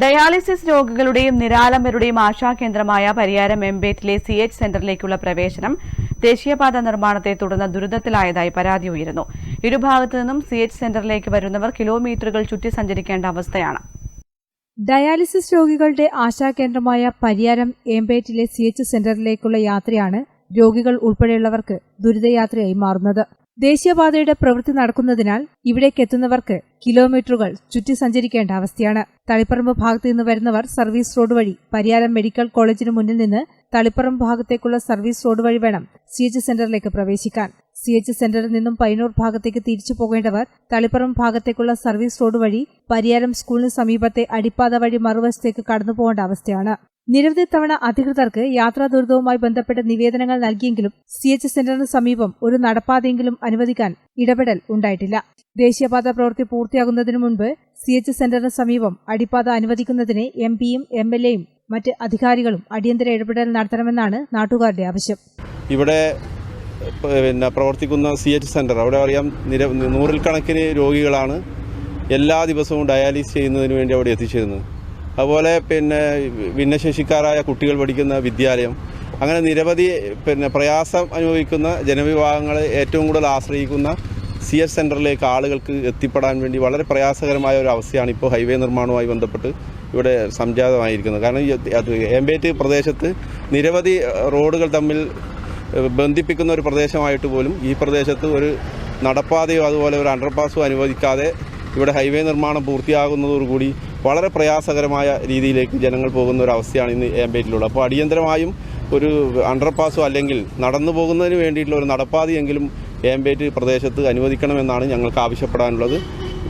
Dialysis രോഗികളുടെയും നിരാലംബരുടെയും ആശാകേന്ദ്രമായ പരിയാരം എംബേറ്റിലെ സി എച്ച് സെന്ററിലേക്കുള്ള പ്രവേശനം ദേശീയപാത നിർമ്മാണത്തെ തുടർന്ന് ദുരിതത്തിലായതായി പരാതി ഉയരുന്നു. ഇരുഭാഗത്തു നിന്നും സി എച്ച് സെന്ററിലേക്ക് വരുന്നവർ കിലോമീറ്ററുകൾ ചുറ്റി സഞ്ചരിക്കേണ്ട അവസ്ഥയാണ്. ഡയാലിസിസ് രോഗികളുടെ ആശാകേന്ദ്രമായ പരിയാരം എംബേറ്റിലെ സി എച്ച് സെന്ററിലേക്കുള്ള യാത്രയാണ് രോഗികൾ ഉൾപ്പെടെയുള്ളവർക്ക് ദുരിതയാത്രയായി മാറുന്നത്. ദേശീയപാതയുടെ പ്രവൃത്തി നടക്കുന്നതിനാൽ ഇവിടേക്ക് എത്തുന്നവർക്ക് കിലോമീറ്ററുകൾ ചുറ്റി സഞ്ചരിക്കേണ്ട അവസ്ഥയാണ്. തളിപ്പറമ്പ് ഭാഗത്തു നിന്ന് വരുന്നവർ സർവീസ് റോഡ് വഴി പരിയാരം മെഡിക്കൽ കോളേജിന് മുന്നിൽ നിന്ന് തളിപ്പറമ്പ് ഭാഗത്തേക്കുള്ള സർവീസ് റോഡ് വഴി വേണം സി എച്ച് സെന്ററിലേക്ക് പ്രവേശിക്കാൻ. സി എച്ച് സെന്ററിൽ നിന്നും പയ്യന്നൂർ ഭാഗത്തേക്ക് തിരിച്ചു പോകേണ്ടവർ തളിപ്പറമ്പ് ഭാഗത്തേക്കുള്ള സർവീസ് റോഡ് വഴി പരിയാരം സ്കൂളിന് സമീപത്തെ അടിപ്പാത വഴി മറുവശത്തേക്ക് കടന്നു പോകേണ്ട അവസ്ഥയാണ്. നിരവധി തവണ അധികൃതർക്ക് യാത്രാ ദുരിതവുമായി ബന്ധപ്പെട്ട നിവേദനങ്ങൾ നൽകിയെങ്കിലും സി എച്ച് സെന്ററിന് സമീപം ഒരു നടപ്പാതയെങ്കിലും അനുവദിക്കാൻ ഇടപെടൽ ഉണ്ടായിട്ടില്ല. ദേശീയപാത പ്രവൃത്തി പൂർത്തിയാകുന്നതിനു മുൻപ് സി എച്ച് സെന്ററിന് സമീപം അടിപ്പാത അനുവദിക്കുന്നതിന് എം പിയും എം എൽ എയും മറ്റ് അധികാരികളും അടിയന്തര ഇടപെടൽ നടത്തണമെന്നാണ് നാട്ടുകാരുടെ ആവശ്യം. ഇവിടെ പിന്നെ പ്രവർത്തിക്കുന്ന സി എച്ച് സെന്റർ അവിടെ അറിയാം നിര നൂറിൽ കണക്കിന് രോഗികളാണ് എല്ലാ ദിവസവും ഡയാലിസ് ചെയ്യുന്നതിന് വേണ്ടി അവിടെ എത്തിച്ചേരുന്നത്. അതുപോലെ പിന്നെ ഭിന്നശേഷിക്കാരായ കുട്ടികൾ പഠിക്കുന്ന വിദ്യാലയം. അങ്ങനെ നിരവധി പിന്നെ പ്രയാസം അനുഭവിക്കുന്ന ജനവിഭാഗങ്ങളെ ഏറ്റവും കൂടുതൽ ആശ്രയിക്കുന്ന സി എസ് സെന്ററിലേക്ക് ആളുകൾക്ക് എത്തിപ്പെടാൻ വേണ്ടി വളരെ പ്രയാസകരമായ ഒരു അവസ്ഥയാണ് ഇപ്പോൾ ഹൈവേ നിർമ്മാണവുമായി ബന്ധപ്പെട്ട് ഇവിടെ സംജാതമായിരിക്കുന്നത്. കാരണം എംബേറ്റ് പ്രദേശത്ത് നിരവധി റോഡുകൾ തമ്മിൽ ബന്ധിപ്പിക്കുന്ന ഒരു പ്രദേശമായിട്ട് പോലും ഈ പ്രദേശത്ത് ഒരു നടപ്പാതയോ അതുപോലെ ഒരു അണ്ടർപാസോ അനുവദിക്കാതെ ഇവിടെ ഹൈവേ നിർമ്മാണം പൂർത്തിയാകുന്നതോടുകൂടി വളരെ പ്രയാസകരമായ രീതിയിലേക്ക് ജനങ്ങൾ പോകുന്ന ഒരു അവസ്ഥയാണ് ഇന്ന് ഏമ്പേറ്റിലുള്ളത് അപ്പോൾ അടിയന്തരമായും ഒരു അണ്ടർപാസോ അല്ലെങ്കിൽ നടന്നു പോകുന്നതിന് വേണ്ടിയിട്ടുള്ള ഒരു നടപ്പാതയെങ്കിലും ഏമ്പേറ്റ് പ്രദേശത്ത് അനുവദിക്കണമെന്നാണ് ഞങ്ങൾക്ക് ആവശ്യപ്പെടാനുള്ളത്.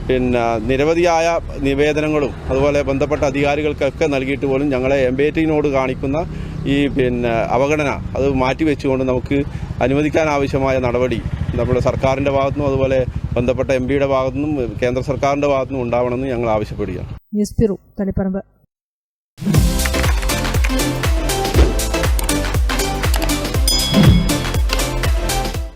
പിന്നെ നിരവധിയായ നിവേദനങ്ങളും അതുപോലെ ബന്ധപ്പെട്ട അധികാരികൾക്കൊക്കെ നൽകിയിട്ട് പോലും ഞങ്ങളെ എംബേറ്റിനോട് കാണിക്കുന്ന ഈ പിന്നെ അവഗണന അത് മാറ്റിവെച്ചുകൊണ്ട് നമുക്ക് അനുവദിക്കാൻ ആവശ്യമായ നടപടി നമ്മുടെ ഭാഗത്തു ഭാഗത്തുനിന്നും അതുപോലെ ബന്ധപ്പെട്ട എം പിയുടെ ഭാഗത്തുനിന്നും കേന്ദ്ര സർക്കാരിന്റെ ഭാഗത്തുനിന്നും ഉണ്ടാവണമെന്ന് ഞങ്ങൾ ആവശ്യപ്പെടുകയാണ്. News bureau Taliparamba.